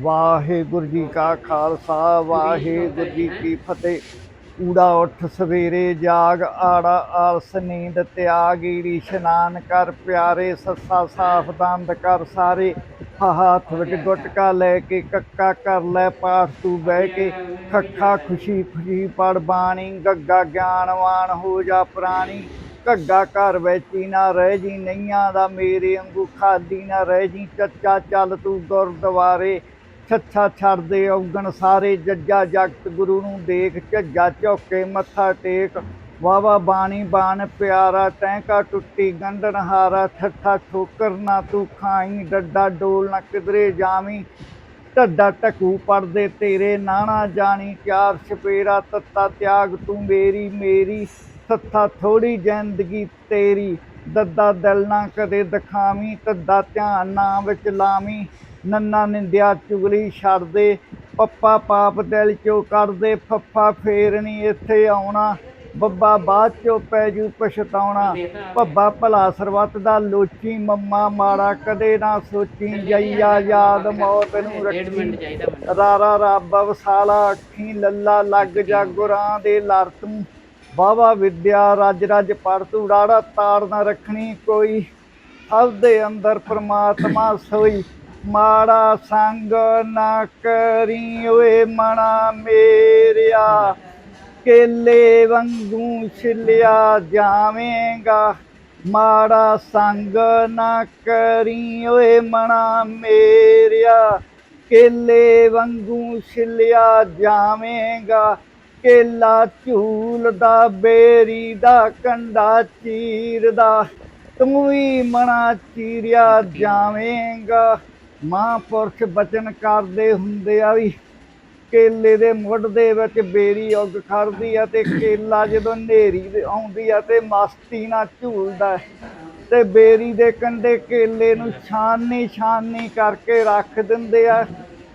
ਵਾਹਿਗੁਰੂ ਜੀ ਕਾ ਖਾਲਸਾ, ਵਾਹਿਗੁਰੂ ਜੀ ਕੀ ਫਤਿਹ। ਊੜਾ ਉੱਠ ਸਵੇਰੇ ਜਾਗ, ਆੜਾ ਆਲਸ ਨੀਂਦ ਤਿਆਗ, ਈੜੀ ਇਸ਼ਨਾਨ ਕਰ ਪਿਆਰੇ, ਸੱਸਾ ਸਾਫ਼ ਦੰਦ ਕਰ ਸਾਰੇ। ਹੱਥ ਵਿੱਚ ਗੁਟਕਾ ਲੈ ਕੇ, ਕੱਕਾ ਕਰ ਲੈ, ਪਾਠ ਤੂੰ ਬਹਿ ਕੇ। ਖੱਖਾ ਖੁਸ਼ੀ ਖੁਸ਼ੀ ਪੜ ਬਾਣੀ, ਗੱਗਾ ਗਿਆਨਵਾਨ ਹੋ ਜਾ ਪ੍ਰਾਣੀ। ਘੱਗਾ ਘਰ ਵਿੱਚ ਨਾ ਰਹਿ ਜੀ, ਨਈਆਂ ਦਾ ਮੇਰੇ ਵਾਂਗੂ ਖਾਦੀ ਨਾ ਰਹਿ ਜੀ, ਚੱਚਾ ਚੱਲ ਤੂੰ ਗੁਰਦੁਆਰੇ। ਛੱਛਾ ਛੱਡਦੇ ਔਗਣ ਸਾਰੇ ਜੱਜਾ ਜਗਤ ਗੁਰੂ ਨੂੰ ਦੇਖ ਝੱਜਾ ਝੋਕੇ ਮੱਥਾ ਟੇਕ। ਵਾਵਾ ਬਾਣੀ ਬਾਣ ਪਿਆਰਾ, ਟੈਂਕਾ ਟੁੱਟੀ ਗੰਢਣ ਹਾਰਾ। ਠੱਠਾ ਠੋਕਰ ਨਾ ਤੂੰ ਖਾਈ, ਡੱਡਾ ਡੋਲ ਨਾ ਕਿਧਰੇ ਜਾਵੀਂ। ਢੱਡਾ ਟਕੂ ਪੜਦੇ ਤੇਰੇ, ਨਾਣਾ ਜਾਣੀ ਚਾਰ ਛਪੇਰਾ। ਤੱਤਾ ਤਿਆਗ ਤੂੰ ਮੇਰੀ ਮੇਰੀ ਸੱਥਾ ਥੋੜੀ ਜ਼ਿੰਦਗੀ ਤੇਰੀ। ਦੱਦਾ ਦਿਲ ਨਾ ਕਦੇ ਦਿਖਾਵੀਂ, ਤੱਦਾ ਧਿਆਨ ਨਾ ਵਿੱਚ ਲਾਵੀਂ। ਨੰਨਾ ਨਿੰਦਿਆ ਚੁਗਲੀ ਛੱਡ ਦੇ ਪੱਪਾ ਪਾਪ ਦਿਲ ਚੋਂ ਕੱਢ ਦੇ ਫੱਫਾ ਫੇਰ ਨੀ ਇੱਥੇ ਆਉਣਾ ਬੱਬਾ ਬਾਅਦ ਚੋਂ ਪੈ ਜੂ ਪਛਤਾਉਣਾ ਭੱਬਾ ਭਲਾ ਸਰਵਤ ਦਾ ਲੋਚੀ ਮੰਮਾ ਮਾੜਾ ਕਦੇ ਨਾ ਸੋਚੀ ਜਈਆ ਯਾਦ ਮੌਤ ਨੂੰ ਰੱਖੀ। ਰਾਰਾ ਰੱਬ ਵਸਾਲਾ ਅੱਖੀ ਲੱਲਾ ਲੱਗ ਜਾ ਗੁਰਾਂ ਦੇ ਲੜ ਤੂੰ। ਵਾਵਾ ਵਿਦਿਆ ਰੱਜ ਰੱਜ ਪੜ ਤੂੰ ਰਾੜਾ ਤਾੜ ਨਾ ਰੱਖਣੀ ਕੋਈ। ਸਭ ਦੇ ਅੰਦਰ ਪ੍ਰਮਾਤਮਾ ਸੋਈ। ਮਾੜਾ ਸੰਗ ਨਾ ਕਰੀ ਓਏ ਮਣਾ ਮੇਰਿਆ। ਕੇਲੇ ਵਾਂਗੂ ਛਿਲਿਆ ਜਾਵੇਂਗਾ। ਮਾੜਾ ਸੰਗ ਨਾ ਕਰੀ ਓਏ ਮਣਾ ਮੇਰਿਆ। ਕੇਲੇ ਵਾਂਗੂ ਛਿਲਿਆ ਜਾਵੇਂਗਾ। ਕੇਲਾ ਝੂਲਦਾ ਬੇਰੀ ਦਾ, ਕੰਡਾ ਚੀਰਦਾ। ਤੂੰ ਵੀ ਮਣਾ ਚੀਰਿਆ ਜਾਵੇਂਗਾ। ਮਹਾਂਪੁਰਖ ਬਚਨ ਕਰਦੇ ਹੁੰਦੇ ਆ ਵੀ ਕੇਲੇ ਦੇ ਮੁੱਢ ਦੇ ਵਿੱਚ ਬੇਰੀ ਉੱਗ ਖੜਦੀ ਆ ਤੇ ਕੇਲਾ ਜਦੋਂ ਨੇਰੀ ਆਉਂਦੀ ਆ ਤੇ ਮਸਤੀ ਨਾਲ ਝੂਲਦਾ ਤੇ ਬੇਰੀ ਦੇ ਕੰਡੇ ਕੇਲੇ ਨੂੰ ਛਾਨੀ ਛਾਨੀ ਕਰਕੇ ਰੱਖ ਦਿੰਦੇ ਆ।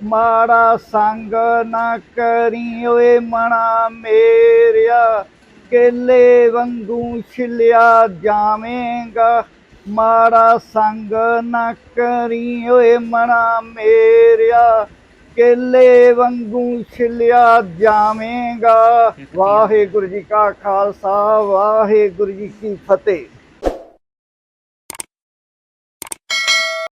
ਮਾੜਾ ਸੰਗ ਨਾ ਕਰੀ ਓਏ ਮਣਾ ਮੇਰਿਆ। ਕੇਲੇ ਵਾਂਗੂ ਛਿਲਿਆ ਜਾਵੇਂਗਾ। ਮਾੜਾ ਸੰਗ ਨਾ ਕਰੀ ਓਏ ਮਨਾ ਮੇਰਿਆ। ਕੇਲੇ ਵਾਂਗੂ ਛਿਲਿਆ ਜਾਵੇਂਗਾ। ਵਾਹਿਗੁਰੂ ਜੀ ਕਾ ਖਾਲਸਾ, ਵਾਹਿਗੁਰੂ ਜੀ ਕੀ ਫਤਿਹ।